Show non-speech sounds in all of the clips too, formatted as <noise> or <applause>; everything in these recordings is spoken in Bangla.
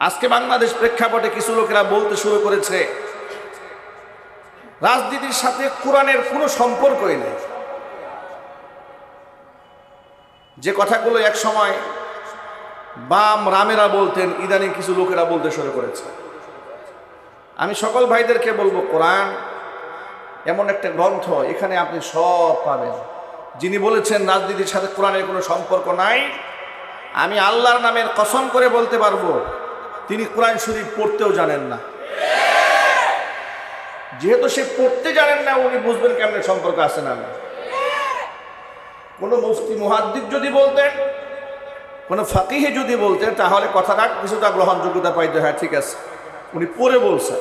আজকে বাংলাদেশ প্রেক্ষাপটে কিছু লোকেরা বলতে শুরু করেছে, রাজনীতির সাথে কোরআনের কোনো সম্পর্কই নেই। যে কথাগুলো এক সময় বাম রামেরা বলতেন, ইদানিং কিছু লোকেরা বলতে শুরু করেছে। আমি সকল ভাইদেরকে বলব, কোরআন এমন একটা গ্রন্থ, এখানে আপনি সব পাবেন। যিনি বলেছেন, রাজনীতির সাথে কোরআনের কোনো সম্পর্ক নাই, আমি আল্লাহর নামের কসম করে বলতে পারব তিনি কোরআন শরীফ পড়তেও জানেন না। যেহেতু সে পড়তে জানেন না, উনি বুঝবেন কেমন সম্পর্ক আছে না কোনো মুফতি মুহাদ্দিদ যদি বলতেন, কোনো ফাকিহে যদি বলতেন, তাহলে কথাটা কিছুটা গ্রহণযোগ্যতা পাইতে। হয়, ঠিক আছে। উনি পড়ে বলছেন।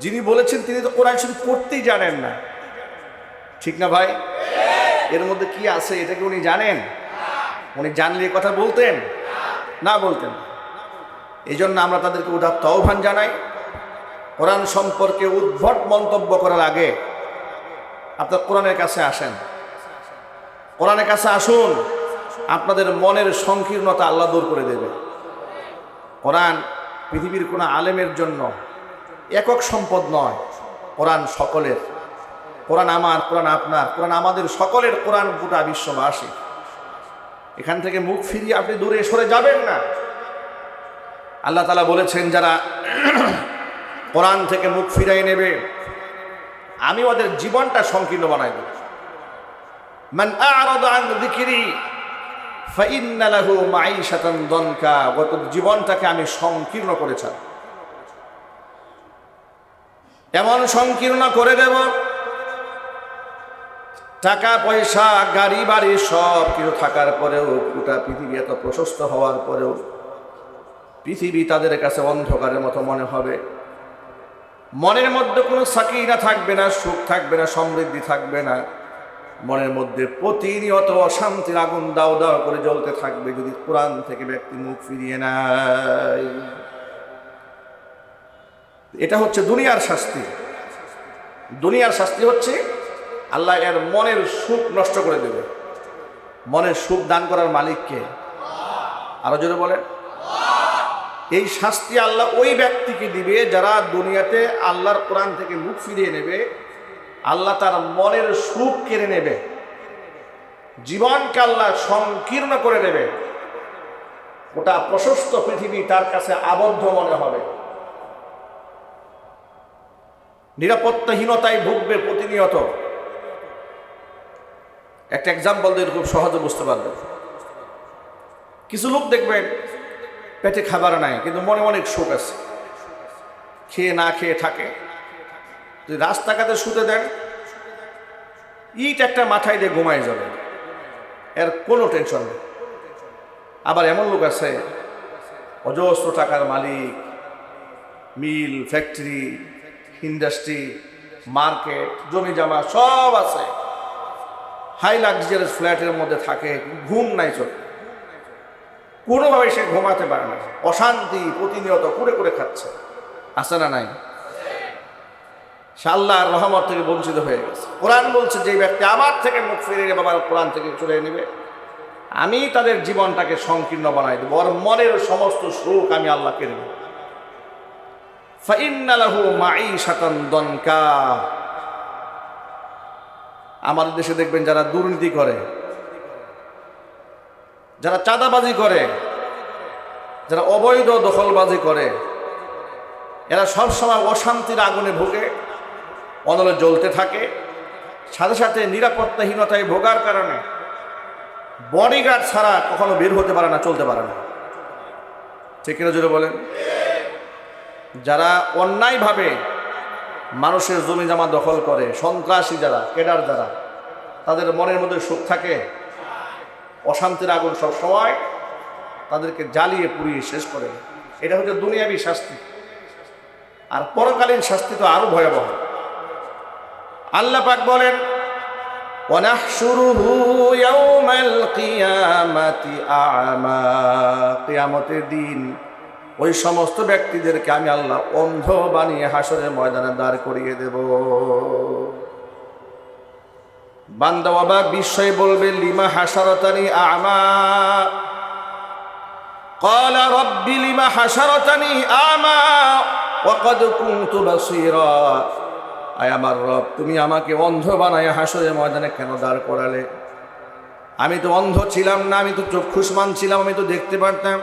যিনি বলেছেন, তিনি তো কোরআন শরীফ পড়তেই জানেন না। ঠিক না ভাই? এর মধ্যে কি আছে এটাকে উনি জানেন? উনি জানলে কথা বলতেন? না বলতেন। এই জন্য আমরা তাদেরকে উদার আহ্বান জানাই। কোরআন সম্পর্কে উদ্ভট মন্তব্য করার আগে আপনার কোরআনের কাছে আসেন। কোরআনের কাছে আসুন, আপনাদের মনের সংকীর্ণতা আল্লাহ দূর করে দেবে। কোরআন পৃথিবীর কোনো আলেমের জন্য একক সম্পদ নয়, কোরআন সকলের। কোরআন আমার, কোরআন আপনার, কোরআন আমাদের সকলের কোরআন গোটা বিশ্ববাসী। এখান থেকে মুখ ফিরিয়ে আপনি দূরে সরে যাবেন না। আল্লাহ তালা বলেছেন, যারা কোরআন থেকে মুখ ফিরাই নেবে, আমি ওদের জীবনটা সংকীর্ণ বানাই দেব। ফাইন্না দনকা জীবনটাকে আমি সংকীর্ণ করেছি এমন সংকীর্ণ করে দেব টাকা পয়সা গাড়ি বাড়ি সব কিছু থাকার পরেও গোটা পৃথিবী এত প্রশস্ত হওয়ার পরেও পৃথিবী তাদের কাছে অন্ধকারের মতো মনে হবে। মনের মধ্যে কোনো সাকিনা থাকবে না, সুখ থাকবে না, সমৃদ্ধি থাকবে না। মনের মধ্যে প্রতিনিয়ত অশান্তির আগুন দাও দাও করে জ্বলতে থাকবে যদি কোরআন থেকে ব্যক্তি মুখ ফিরিয়ে নেয়। এটা হচ্ছে দুনিয়ার শাস্তি। দুনিয়ার শাস্তি হচ্ছে আল্লাহ এর মনের সুখ নষ্ট করে দেবে। মনের সুখ দান করার মালিককে। আরও জোরে বলেন। এই শাস্তি আল্লাহ ওই ব্যক্তিকে দিবে যারা দুনিয়াতে আল্লাহর কোরআন থেকে মুখ ফিরিয়ে নেবে, আল্লাহ তার মনের সুখ কেড়ে নেবে, জীবনকে আল্লাহ সংকীর্ণ করে দেবে। ওটা প্রশস্ত পৃথিবী তার কাছে আবদ্ধ মনে হবে। নিরাপত্তাহীনতায় ভুগবে প্রতিনিয়ত। একটা এক্সাম্পল দিয়ে খুব সহজে বুঝতে পারবে কিছু লোক দেখবেন পেটে খাবার নাই, কিন্তু মনে অনেক সুখ আছে। খেয়ে না খেয়ে থাকে। যদি রাস্তাঘাটে শুতে দেন, ইট একটা মাথায় দিয়ে ঘুমাই যাবে। এর কোনো টেনশন নেই। আবার এমন লোক আছে, অজস্র টাকার মালিক, মিল, ফ্যাক্টরি, ইন্ডাস্ট্রি, মার্কেট, জমি জমা সব আছে। হাই লাক্সারিয়াস ফ্ল্যাটের মধ্যে থাকে, ঘুম নাই চোখ। কোনোভাবে সে ঘুমাতে পারে না। অশান্তি, প্রতিনিয়ত করে করে খাচ্ছে। আছে না নাই? সে আল্লাহর রহমত থেকে বঞ্চিত হয়ে গেছে। কোরআন বলছে, যে ব্যক্তি আমার থেকে মুখ ফিরিয়ে নেবে, আমার কোরআন থেকে চলে নেবে, আমি তাদের জীবনটাকে সংকীর্ণ বানাই দেবো। ওর মনের সমস্ত সুখ আমি আল্লাহকে দেব। ফাইন্নালাহু মাঈশাতান দনকা। আমাদের দেশে দেখবেন যারা দুর্নীতি করে যারা চাঁদাবাজি করে, যারা অবৈধ দখলবাজি করে, এরা সবসময় অশান্তির আগুনে ভোগে, অনলে জ্বলতে থাকে। সাথে সাথে নিরাপত্তাহীনতায় ভোগার কারণে বডিগার্ড ছাড়া কখনো বের হতে পারে না, চলতে পারে না। ঠিক কিনা জুড়ে বলেন? যারা অন্যায়ভাবে মানুষের জমি জামা দখল করে, সন্ত্রাসী যারা, কেডার যারা, তাদের মনের মধ্যে সুখ থাকে অশান্তির আগুন সব সময় তাদেরকে জ্বালিয়ে পুড়িয়ে শেষ করে এটা হচ্ছে দুনিয়াবী শাস্তি। আর পরকালীন শাস্তি তো আরও ভয়াবহ। আল্লাহ পাক বলেন দিন ওই সমস্ত ব্যক্তিদেরকে আমি আল্লাহ অন্ধ বানিয়ে হাসরের ময়দানে দাঁড় করিয়ে দেব। বান্দা অবাক বিস্ময় বলবে লিমা হাসারতানি আমা قال رب لم حشرتني أعمى وقد كنت بصيرا আয় আমার রব তুমি আমাকে অন্ধ বানায় হাসরের ময়দানে কেন দাঁড় করালে আমি তো অন্ধ ছিলাম না আমি তো চক্ষুষ্মান ছিলাম আমি তো দেখতে পারতাম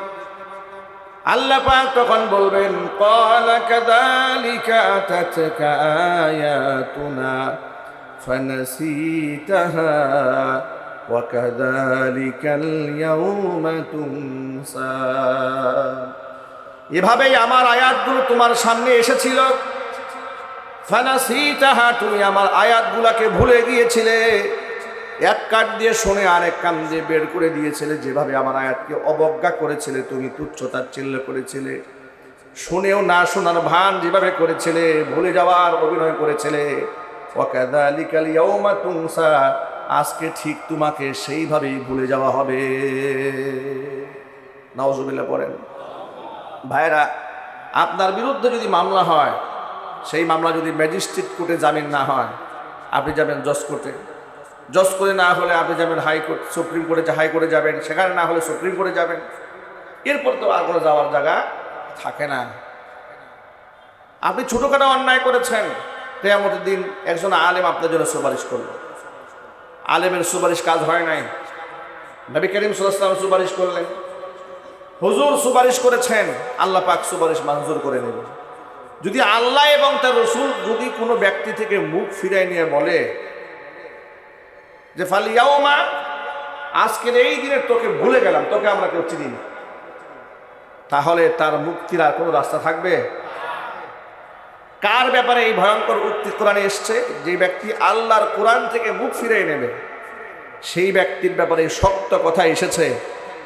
আল্লাহ পাক তখন বলবেন قال كذلك أتتك آياتنا فنسيتها وكذلك اليوم تنسى এভাবেই আমার আয়াতগুলো তোমার সামনে এসেছিল ফানাসিতাহা তুমি আমার আয়াতগুলাকে ভুলে গিয়েছিলে এক কান দিয়ে শুনে আরেক কান দিয়ে বের করে দিয়েছিলে যেভাবে আমার আয়াতকে অবজ্ঞা করেছিলে তুমি তুচ্ছতার চিল্ল করেছিলে শুনেও না শোনার ভান যেভাবে করেছিলে ভুলে যাওয়ার অভিনয় করেছিলে ওয়াকাদালিকাল ইয়াউমা তুনসা, আজকে ঠিক তোমাকে সেইভাবেই ভুলে যাওয়া হবে। নাউজুবিল্লাহ পড়েন। ভাইরা আপনার বিরুদ্ধে যদি মামলা হয়, সেই মামলা যদি ম্যাজিস্ট্রেট কোর্টে জামিন না হয়, আপনি যাবেন জজ কোর্টে। জজ করে না হলে আপনি যাবেন হাইকোর্ট সুপ্রিম কোর্টে হাইকোর্টে যাবেন, সেখানে না হলে সুপ্রিম কোর্টে যাবেন। এরপর তো আর কোনো যাওয়ার জায়গা থাকে না। আপনি ছোটোখাটো অন্যায় করেছেন কেয়ামতের দিন একজন আলেম আপনার জন্য সুপারিশ করল আলেমের সুপারিশ কাজ হয় নাই। নবী করিম সাল্লাম সুপারিশ করলেন। হুজুর সুপারিশ করেছেন, আল্লাহ পাক সুপারিশ মঞ্জুর করে নেবেন। যদি আল্লাহ এবং তার রসুল যদি কোনো ব্যক্তি থেকে মুখ ফিরাই নিয়ে বলে যে ফালিয়াওমা আজকের এই দিনে তোকে ভুলে গেলাম, তোকে আমরা কেউ চিনি তাহলে তার মুক্তির আর কোনো রাস্তা থাকবে? কার ব্যাপারে এই ভয়ঙ্কর উক্তি কোরআনে এসছে? যে ব্যক্তি আল্লাহর কোরআন থেকে মুখ ফিরিয়ে নেবে, সেই ব্যক্তির ব্যাপারে শক্ত কথা এসেছে।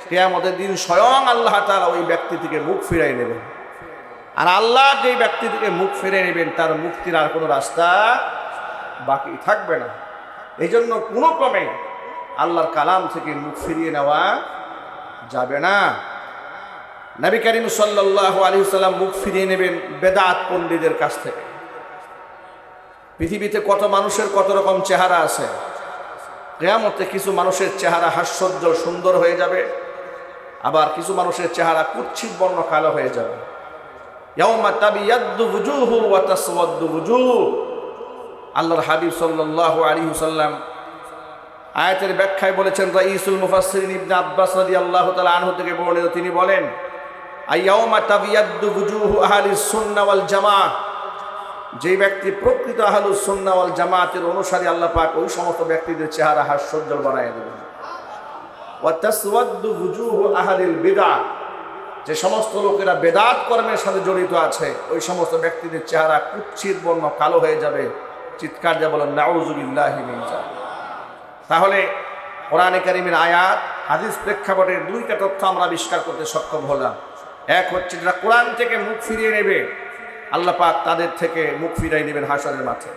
কেয়ামতের দিন স্বয়ং আল্লাহ তারা ওই ব্যক্তি থেকে মুখ ফিরাই নেবেন। আর আল্লাহ যে ব্যক্তি থেকে মুখ ফিরে নেবেন, তার মুক্তির আর কোনো রাস্তা বাকি থাকবে না। এই জন্য কোনো ক্রমে আল্লাহর কালাম থেকে মুখ ফিরিয়ে নেওয়া যাবে না। নবী করিম সাল্লাহ আলী মুখ ফিরিয়ে নেবেন বেদাত পণ্ডিতের কাছ থেকে। পৃথিবীতে কত মানুষের কত রকম চেহারা আছে? কেয়ামতে কিছু মানুষের চেহারা হাস্যজ্জ্বল, সুন্দর হয়ে যাবে। আবার কিছু মানুষের চেহারা কুচ্ছিত বর্ণ কালো হয়ে যাবে। আল্লাহর হাবিব সাল্লাল্লাহু আলাইহি ওয়াসাল্লাম আয়াতের ব্যাখ্যায় বলেছেন, রাইসুল মুফাসসিরিন ইবনে আব্বাস রাদিয়াল্লাহু তাআলা আনহু থেকে বর্ণিত, তিনি বলেন যেই ব্যক্তি প্রকৃত আহলুস সুন্নাহ ওয়াল জামাআতের অনুসারী আল্লাহ পাক ওই সমস্ত ব্যক্তিদের চেহারা হাস্যোজ্জ্বল বানায় দেবেন। যে সমস্ত লোকেরা বেদাত কর্মের সাথে জড়িত আছে, ওই সমস্ত ব্যক্তিদের চেহারা কুচ্ছিত বর্ণ কালো হয়ে যাবে। চিৎকার যা বলেন তাহলে কোরআনে কারিমের আয়াত, হাদিস প্রেক্ষাপটের দুইটা তথ্য আমরা আবিষ্কার করতে সক্ষম হলাম। এক হচ্ছে যারা কোরআন থেকে মুখ ফিরিয়ে নেবে, আল্লাহ পাক তাদের থেকে মুখ ফিরিয়ে নেবেন হাসরের মাঠে।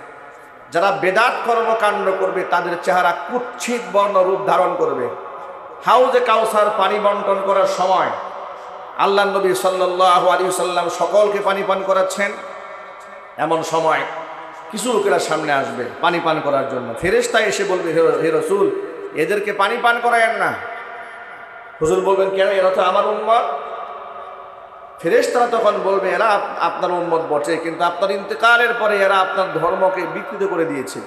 যারা বেদাত কর্মকাণ্ড করবে, তাদের চেহারা কুচ্ছিত বর্ণ রূপ ধারণ করবে। হাউজে কাউসার পানি বন্টন করার সময় আল্লাহ নবী সাল্লাহ আলী সাল্লাম সকলকে পানি পান করাচ্ছেন। এমন সময় কিছু লোকেরা সামনে আসবে পানি পান করার জন্য। ফেরেস্তা এসে বলবে "হে- রসুল, এদেরকে পানি পান করায়েন না। হুজুর বলবেন, কেন? এরা তো আমার উম্মত। ফেরেশতারা তখন বলবে, এরা আপনার উন্মত বটে, কিন্তু আপনার ইন্তেকালের পরে এরা আপনার ধর্মকে বিকৃত করে দিয়েছে।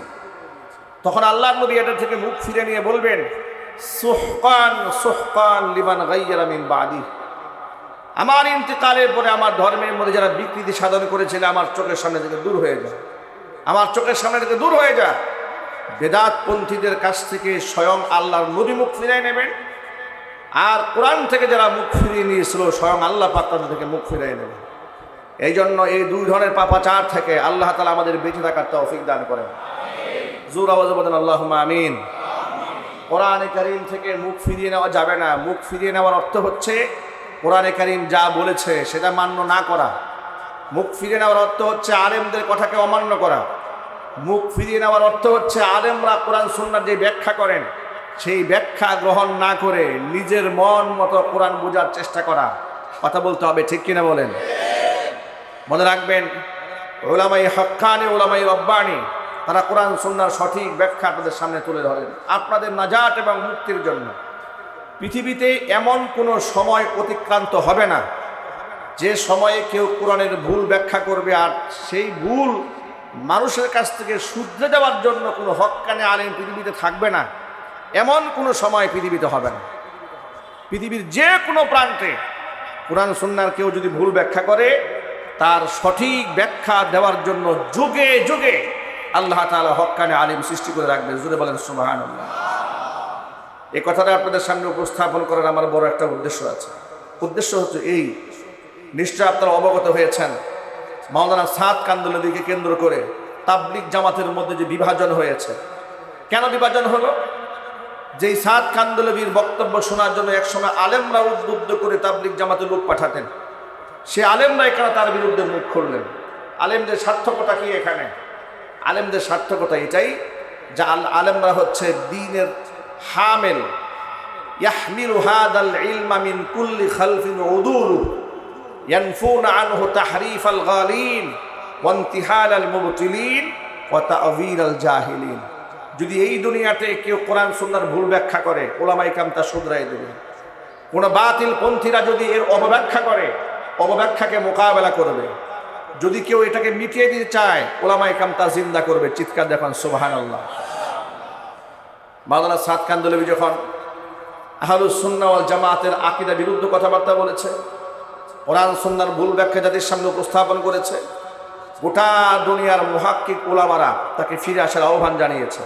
তখন আল্লাহ নবী এটা থেকে মুখ ফিরে নিয়ে বলবেন, সোহকান সোহকান লিমান গাইয়ারা মিন বাদি। আমার ইন্তেকালের পরে আমার ধর্মের মধ্যে যারা বিকৃতি সাধন করেছিল, আমার চোখের সামনে থেকে দূর হয়ে যায় আমার চোখের সামনে থেকে দূর হয়ে যায় বেদাতপন্থীদের কাছ থেকে স্বয়ং আল্লাহর নবী মুখ ফিরাই নেবেন। আর কোরআন থেকে যারা মুখ ফিরিয়ে নিয়েছিল, স্বয়ং আল্লাহ পাক তাদের থেকে মুখ ফিরিয়ে নেবেন এই জন্য এই দুই ধরনের পাপাচার থেকে আল্লাহ তালা আমাদের বেঁচে থাকার তৌফিক দান করেন। জোর আওয়াজ বলেন আল্লাহ আমিন। কোরআনে কারিম থেকে মুখ ফিরিয়ে নেওয়া যাবে না। মুখ ফিরিয়ে নেওয়ার অর্থ হচ্ছে, কোরআনে কারিম যা বলেছে সেটা মান্য না করা। মুখ ফিরিয়ে নেওয়ার অর্থ হচ্ছে আলেমদের কথাকে অমান্য করা। মুখ ফিরিয়ে নেওয়ার অর্থ হচ্ছে আলেমরা কোরআন সুন্নার যে ব্যাখ্যা করেন সেই ব্যাখ্যা গ্রহণ না করে নিজের মন মতো কোরআন বোঝার চেষ্টা করা। কথা বলতে হবে, ঠিক কিনা বলেন? মনে রাখবেন ওলামাই হক্কানি ওলামাই রব্বানি, তারা কোরআন, সুন্নার সঠিক ব্যাখ্যা আপনাদের সামনে তুলে ধরেন। আপনাদের নাজাত এবং মুক্তির জন্য। পৃথিবীতে এমন কোনো সময় অতিক্রান্ত হবে না, যে সময়ে কেউ কোরআনের ভুল ব্যাখ্যা করবে আর সেই ভুল মানুষের কাছ থেকে শুধরে দেওয়ার জন্য কোনো হক্কানে আলেম পৃথিবীতে থাকবে না। এমন কোনো সময় পৃথিবীতে হবে না। পৃথিবীর যে কোনো প্রান্তে কোরআন সন্ন্যার কেউ যদি ভুল ব্যাখ্যা করে, তার সঠিক ব্যাখ্যা দেওয়ার জন্য যুগে যুগে আল্লাহ তাআলা হক্কানে আলিম সৃষ্টি করে রাখবে জুড়ে বলেন সুবাহান এই কথাটা আপনাদের সামনে উপস্থাপন করার আমার বড় একটা উদ্দেশ্য আছে। উদ্দেশ্য হচ্ছে এই, নিশ্চয় আপনারা অবগত হয়েছেন, মাওলানা সাত কান্দুলদিকে কেন্দ্র করে তাবলিক জামাতের মধ্যে যে বিভাজন হয়েছে। কেন বিভাজন হলো? যেই সাত কান্দলবীর বক্তব্য শোনার জন্য একসময় আলেমরা উদ্বুদ্ধ করে তাবলিক জামাতে লোক পাঠাতেন সে আলেমরা এখানে তার বিরুদ্ধে মুখ খুললেন আলেমদের সার্থকতা কি এখানে আলেমদের সার্থকতা এটাই যে আল আলেমরা হচ্ছে দিনের হামেল ইয়াহমিলু হাদাল ইলমা মিন কুল্লি খালফিন উদুলু ينفون عنه تحريف الغالين وانتحال المبطلين وتأويل الجاهلين যদি এই দুনিয়াতে কেউ কোরআন সুন্নার ভুল ব্যাখ্যা করে ওলামাই কাম তা শুধরাই দেবে। কোনো বাতিল পন্থীরা যদি এর অবব্যাখ্যা করে, অবব্যাখ্যাকে মোকাবেলা করবে। যদি কেউ এটাকে মিটিয়ে দিতে চায় ওলামাই কাম তা জিন্দা করবে। চিৎকার দেখান সুবাহান আল্লাহ মাওলানা সাদ কান্দলবি যখন আহলুস সুন্না জামাতের আকিদা বিরুদ্ধ কথাবার্তা বলেছে, কোরআন সন্ন্যার ভুল ব্যাখ্যা জাতির সামনে উপস্থাপন করেছে গোটা দুনিয়ার মহাক্কিক ওলামারা তাকে ফিরে আসার আহ্বান জানিয়েছে।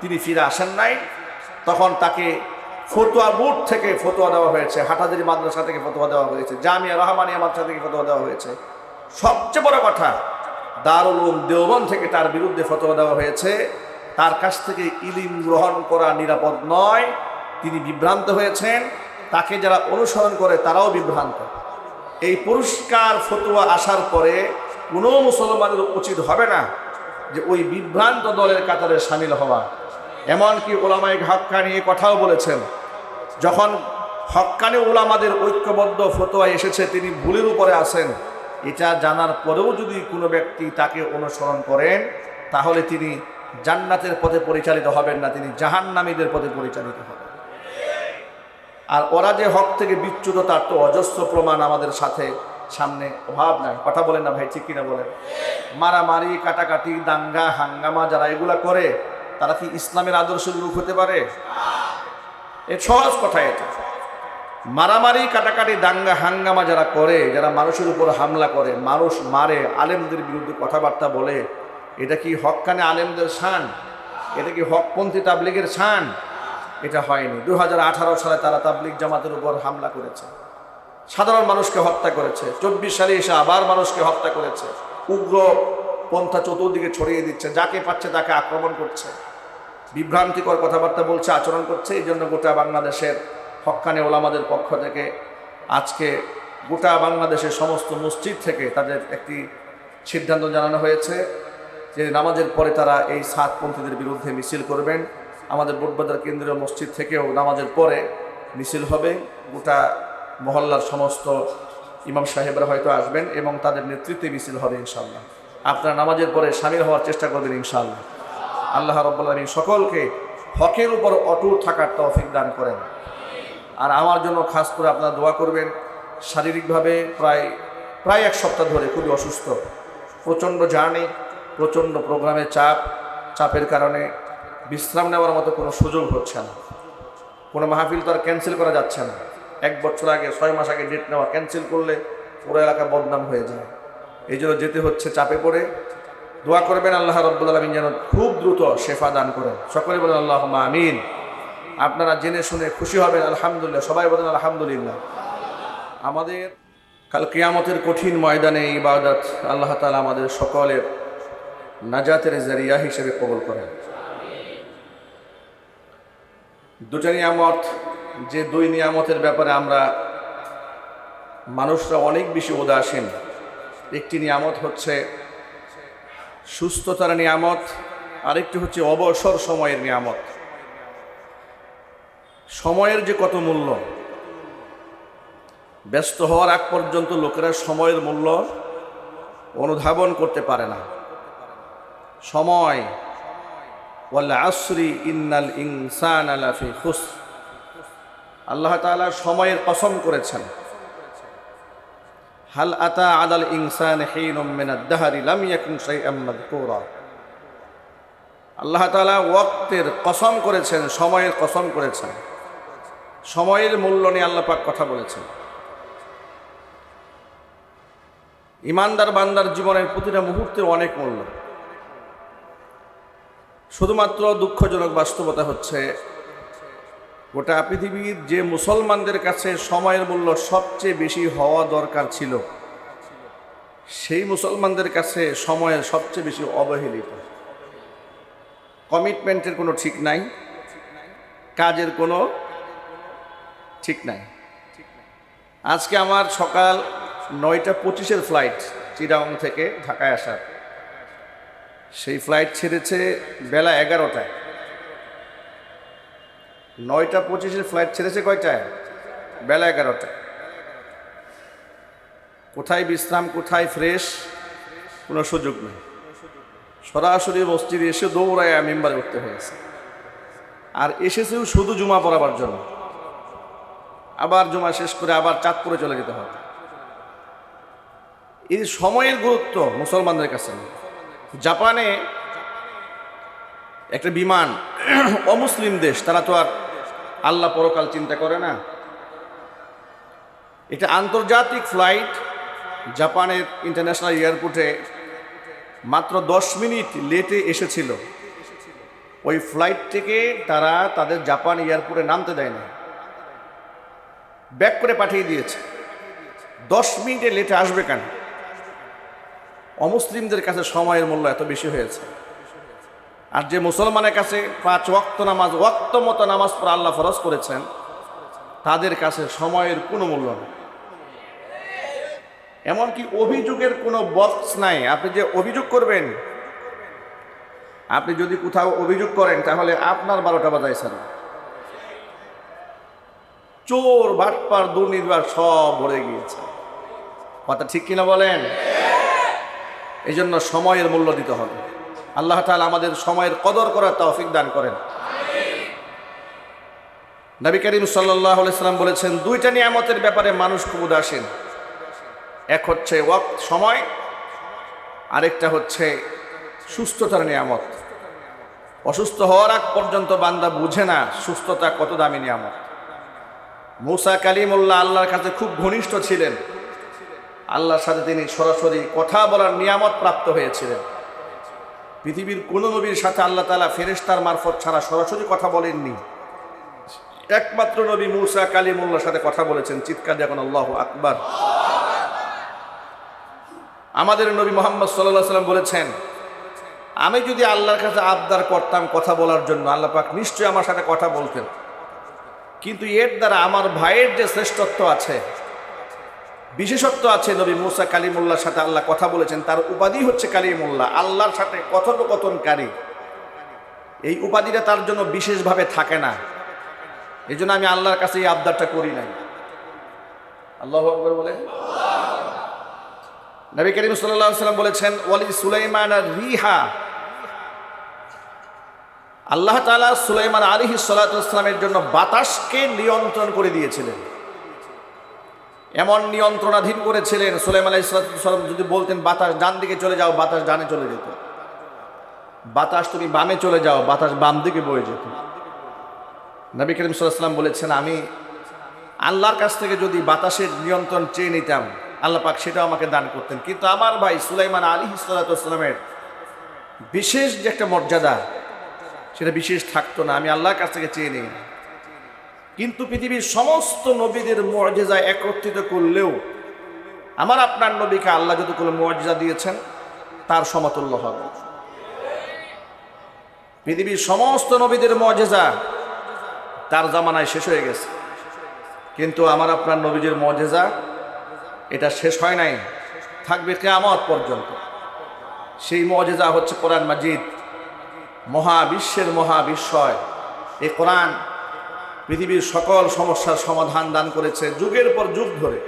তিনি ফিরে আসেন নাই। তখন তাকে ফতুয়া বুট থেকে ফতোয়া দেওয়া হয়েছে হাটাদারি মাদ্রাসা থেকে ফতোয়া দেওয়া হয়েছে, জামিয়া রহমানিয়া মাদ্রাসা থেকে ফতোয়া দেওয়া হয়েছে। সবচেয়ে বড় কথা, দারুল দেওবন থেকে তার বিরুদ্ধে ফতোয়া দেওয়া হয়েছে। তার কাছ থেকে ইলিম গ্রহণ করা নিরাপদ নয়। তিনি বিভ্রান্ত হয়েছেন। তাকে যারা অনুসরণ করে তারাও বিভ্রান্ত। এই পুরস্কার ফতুয়া আসার পরে কোনো মুসলমানের উচিত হবে না যে ওই বিভ্রান্ত দলের কাতারে সামিল হওয়া। এমনকি ওলামাই হক্কানি এই কথাও বলেছেন, যখন হক্কানি ওলামাদের ঐক্যবদ্ধ ফতোয়া এসেছে, তিনি ভুলের উপরে আসেন এটা জানার পরেও যদি কোনো ব্যক্তি তাকে অনুসরণ করেন, তাহলে তিনি জান্নাতের পথে পরিচালিত হবেন না, তিনি জাহান্নামীদের পথে পরিচালিত হবেন। আর ওরা যে হক থেকে বিচ্যুত, তার তো অজস্র প্রমাণ আমাদের সাথে সামনে অভাব নাই। কথা বলেন না ভাই, ঠিক কিনা বলেন? মারামারি, কাটাকাটি, দাঙ্গা, হাঙ্গামা যারা এগুলা করে, তারা কি ইসলামের আদর্শ রূপ হতে পারে? এ সহজ কথা এটা। মারামারি, কাটাকাটি, দাঙ্গা, হাঙ্গামা যারা করে, যারা মানুষের উপর হামলা করে, মানুষ মারে, আলেমদের বিরুদ্ধে কথাবার্তা বলে, এটা কি হককানে আলেমদের শান? এটা কি হকপন্থী তাবলিগের শান? এটা হয়নি। দু হাজার আঠারো সালে তারা তাবলিগ জামাতের উপর হামলা করেছে। সাধারণ মানুষকে হত্যা করেছে। চব্বিশ সালে এসে আবার মানুষকে হত্যা করেছে। উগ্র পন্থা চতুর্দিকে ছড়িয়ে দিচ্ছে, যাকে পাচ্ছে তাকে আক্রমণ করছে। বিভ্রান্তিকর কথাবার্তা বলছে, আচরণ করছে। এই জন্য গোটা বাংলাদেশের হক্কানে ওলামাদের পক্ষ থেকে আজকে গোটা বাংলাদেশের সমস্ত মসজিদ থেকে তাদের একটি সিদ্ধান্ত জানানো হয়েছে যে নামাজের পরে তারা এই সাতপন্থীদের বিরুদ্ধে মিছিল করবেন। আমাদের বুটবাজার কেন্দ্রীয় মসজিদ থেকেও নামাজের পরে মিছিল হবে। গোটা মহল্লার সমস্ত ইমাম সাহেবরা হয়তো আসবেন এবং তাদের নেতৃত্বে মিছিল হবে ইনশাল্লাহ আপনারা নামাজের পরে সামিল হওয়ার চেষ্টা করবেন ইনশাল্লাহ আল্লাহ রব্বুল আলমী সকলকে হকের উপর অটুট থাকার তৌফিক দান করেন। আর আমার জন্য খাস করে আপনারা দোয়া করবেন, শারীরিকভাবে প্রায় প্রায় এক সপ্তাহ ধরে খুবই অসুস্থ। প্রচণ্ড জার্নি, প্রচণ্ড প্রোগ্রামের চাপ, চাপের কারণে বিশ্রাম নেওয়ার মতো কোনো সুযোগ হচ্ছে না। কোনো মাহফিল তো আর ক্যান্সেল করা যাচ্ছে না। এক বছর আগে, ছয় মাস আগে ডেট নেওয়া ক্যান্সেল করলে পুরো এলাকা বদনাম হয়ে যায়। এই জন্য যেতে হচ্ছে চাপে পড়ে। দোয়া করবেন আল্লাহ রব্বুল আলমিন যেন খুব দ্রুত শেফা দান করেন। সকলে বলেন আল্লাহ আমিন। আপনারা জেনে শুনে খুশি হবেন, আলহামদুলিল্লাহ। সবাই বলেন, আলহামদুলিল্লাহ। আমাদের কাল কিয়ামতের কঠিন ময়দানে ইবাদত আল্লাহ তালা আমাদের সকলের নাজাতের জারিয়া হিসেবে কবল করেন। দুটা নিয়ামত যে দুই নিয়ামতের ব্যাপারে আমরা মানুষরা অনেক বেশি উদাসীন, একটি নিয়ামত হচ্ছে সুস্থতার নিয়ামত, আরেকটি হচ্ছে অবসর সময়ের নিয়ামত। সময়ের যে কত মূল্য, ব্যস্ত হওয়ার আগ পর্যন্ত লোকেরা সময়ের মূল্য অনুধাবন করতে পারে না। সময় ওয়াল আসরি ইন্নাল ইনসান আলাফি খুস আল্লাহ তাআলা সময়ের কসম করেছেন। হাল আতা আলাল ইনসান আল্লাহ তাআলা ওয়াক্তের কসম করেছেন, সময়ের কসম করেছেন। সময়ের মূল্য নিয়ে আল্লাহ পাক কথা বলেছেন। ইমানদার বান্দার জীবনের প্রতিটা মুহূর্তের অনেক মূল্য। শুধুমাত্র দুঃখজনক বাস্তবতা হচ্ছে গোটা পৃথিবীর যে মুসলমানদের কাছে সময়ের মূল্য সবচেয়ে বেশি হওয়া দরকার ছিল, সেই মুসলমানদের কাছে সময়ের সবচেয়ে বেশি অবহেলিত। কমিটমেন্টের কোনো ঠিক নাই, কাজের কোনো ঠিক নাই। আজকে আমার সকাল নয়টা পঁচিশের ফ্লাইট চিরাং থেকে ঢাকায় আসার। সেই ফ্লাইট ছেড়েছে বেলা এগারোটায়। নয়টা পঁচিশের ফ্লাইট ছেড়েছে কয়টায়? বেলা এগারোটায়। কোথায় বিশ্রাম, কোথায় ফ্রেশ কোনো সুযোগ নেই। সরাসরি মসজিদে এসে দৌড়ায় মেম্বারে উঠতে হয়েছে। আর এসেছেও শুধু জুমা পড়াবার জন্য। আবার জুমা শেষ করে আবার চাঁদপুরে চলে যেতে হবে। এই সময়ের গুরুত্ব মুসলমানদের কাছে জাপানে একটা বিমান, <clears throat> অমুসলিম দেশ, তারা তো আর আল্লাহ পরকাল চিন্তা করে না। এটা আন্তর্জাতিক ফ্লাইট, জাপানের ইন্টারন্যাশনাল এয়ারপোর্টে মাত্র দশ মিনিট লেটে এসেছিল। ওই ফ্লাইট থেকে তারা তাদের জাপান এয়ারপোর্টে নামতে দেয় না ব্যাক করে পাঠিয়ে দিয়েছে। দশ মিনিটে লেটে আসবে কেন? অমুসলিমদের কাছে সময়ের মূল্য এত বেশি হয়েছে। আর যে মুসলমানের কাছে পাঁচ ওয়াক্ত নামাজ, ওয়াক্ত মতো নামাজ পড়া আল্লাহ ফরজ করেছেন, তাদের কাছে সময়ের কোনো মূল্য নেই। এমনকি অভিযোগের কোনো বক্স নাই। আপনি যে অভিযোগ করবেন, আপনি যদি কোথাও অভিযোগ করেন, তাহলে আপনার বারোটা বাজায় স্যার চোর, বাটপার দুর্নীতিবার সব ভরে গিয়েছে। কথা ঠিক কিনা বলেন? এই জন্য সময়ের মূল্য দিতে হবে। আল্লাহ তাআলা আমাদের সময়ের কদর করার তৌফিক দান করেন। নবী করিম সাল্লাহ সাল্লাম বলেছেন, দুইটা নিয়ামতের ব্যাপারে মানুষ খুব উদাসীন। এক হচ্ছে ওয়াক্ত, সময়, আরেকটা হচ্ছে সুস্থতার নিয়ামত। অসুস্থ হওয়ার আগ পর্যন্ত বান্দা বুঝে না সুস্থতা কত দামি নিয়ামত। মুসা কালিমুল্লাহ আল্লাহর কাছে খুব ঘনিষ্ঠ ছিলেন। আল্লাহর সাথে তিনি সরাসরি কথা বলার নিয়ামত প্রাপ্ত হয়েছিলেন। পৃথিবীর কোনো নবীর সাথে আল্লাহ তালা ফেরেস্তার মারফত ছাড়া সরাসরি কথা বলেননি। একমাত্র নবী মুসা কালিমুল্লার সাথে কথা বলেছেন, চিৎকার দেখুন আল্লাহ আকবার। আমাদের নবী মোহাম্মদ সাল্লাহ সাল্লাম বলেছেন, আমি যদি আল্লাহর কাছে আবদার করতাম কথা বলার জন্য, আল্লাহ পাক নিশ্চয়ই আমার সাথে কথা বলতেন। কিন্তু এর দ্বারা আমার ভাইয়ের যে শ্রেষ্ঠত্ব আছে বিশেষত্ব আছে নবী মুসা কালিমুল্লার সাথে আল্লাহ কথা বলেছেন। তার উপাধি হচ্ছে কালিমুল্লাহ। আল্লাহর সাথে কথোপকথনকারী। এই উপাধিটা তার জন্য বিশেষভাবে থাকে না। এই জন্য আমি আল্লাহর কাছে এই আবদারটা করি নাই। আল্লাহ বলে নবী করিম সাল্লাম বলেছেন, ওয়ালি সুলাইমান রিহা। আল্লাহ তালা সুলাইমান আলিহি সাল্লামের জন্য বাতাসকে নিয়ন্ত্রণ করে দিয়েছিলেন। এমন নিয়ন্ত্রণাধীন করেছিলেন সুলাইমান আলী সাল্লাম যদি বলতেন, বাতাস ডান দিকে চলে যাও, বাতাস ডানে চলে যেত। বাতাস তুমি বামে চলে যাও, বাতাস বাম দিকে বয়ে যেত। নবী করিম সাল্লাম বলেছেন, আমি আল্লাহর কাছ থেকে যদি বাতাসের নিয়ন্ত্রণ চেয়ে নিতাম, আল্লাহ পাক সেটাও আমাকে দান করতেন। কিন্তু আমার ভাই সুলাইমান আলী সাল্লামের বিশেষ যে একটা মর্যাদা, সেটা বিশেষ থাকতো না। আমি আল্লাহর কাছ থেকে চেয়ে নিই। কিন্তু পৃথিবীর সমস্ত নবীদের মর্যাদা একত্রিত করলেও আমার আপনার নবীকে আল্লাহ যদি কোনো মর্যাদা দিয়েছেন, তার সমতুল্য হবে। পৃথিবীর সমস্ত নবীদের মর্যাদা তার জামানায় শেষ হয়ে গেছে। কিন্তু আমার আপনার নবীজের মর্যাদা এটা শেষ হয় নাই, থাকবে কেয়ামত পর্যন্ত। সেই মর্যাদা হচ্ছে কোরআন মাজিদ, মহাবিশ্বের মহাবিশ্বয়। এই কোরআন পৃথিবীর সকল সমস্যার সমাধান দান করেছে যুগের পর যুগ ধরে।